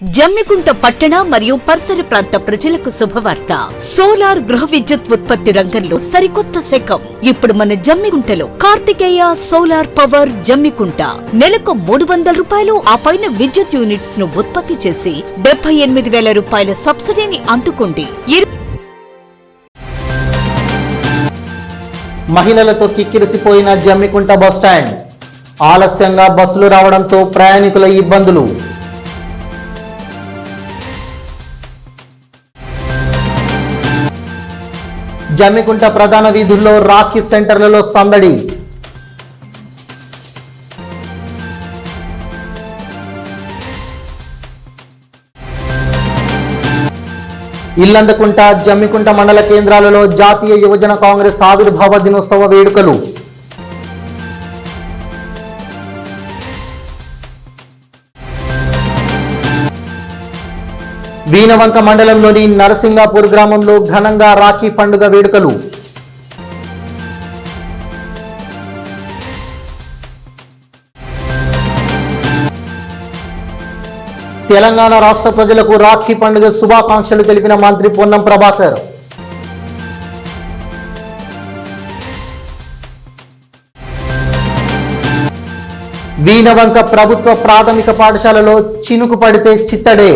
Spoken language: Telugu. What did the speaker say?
జమ్మికుంట పట్టణ మరియు పరిసర ప్రాంత ప్రజలకు శుభవార్త. సోలార్ గృహ విద్యుత్ ఉత్పత్తి రంగంలో సరికొత్త శకం. ఇప్పుడు మన జమ్మికుంటలో కార్తికేయ సోలార్ పవర్ జమ్మికుంట. నెలకు మూడు వందల రూపాయలు ఆ పైన విద్యుత్ యూనిట్స్ను ఉత్పత్తి చేసి డెబ్బై ఎనిమిది వేల రూపాయల సబ్సిడీని అందుకోండి. మహిళలతో కిక్కిరిసిపోయిన జమ్మికుంట బస్టాండ్. ఆలస్యంగా బస్సులు రావడంతో ప్రయాణికుల ఇబ్బందులు. జమ్మికుంట ప్రధాన వీధుల్లో రాఖీ సెంటర్లలో సందడి. ఇల్లందకుంట జమ్మికుంట మండల కేంద్రాలలో జాతీయ యువజన కాంగ్రెస్ ఆవిర్భావ దినోత్సవ వేడుకలు. వీణవంక మండలంలోని నరసింగాపూర్ గ్రామంలో ఘనంగా రాఖీ పండుగ వేడుకలు. తెలంగాణ రాష్ట్ర ప్రజలకు రాఖీ పండుగ శుభాకాంక్షలు తెలిపిన మంత్రి పొన్నం ప్రభాకర్. వీణవంక ప్రభుత్వ ప్రాథమిక పాఠశాలలో చినుకు పడితే చిత్తడే.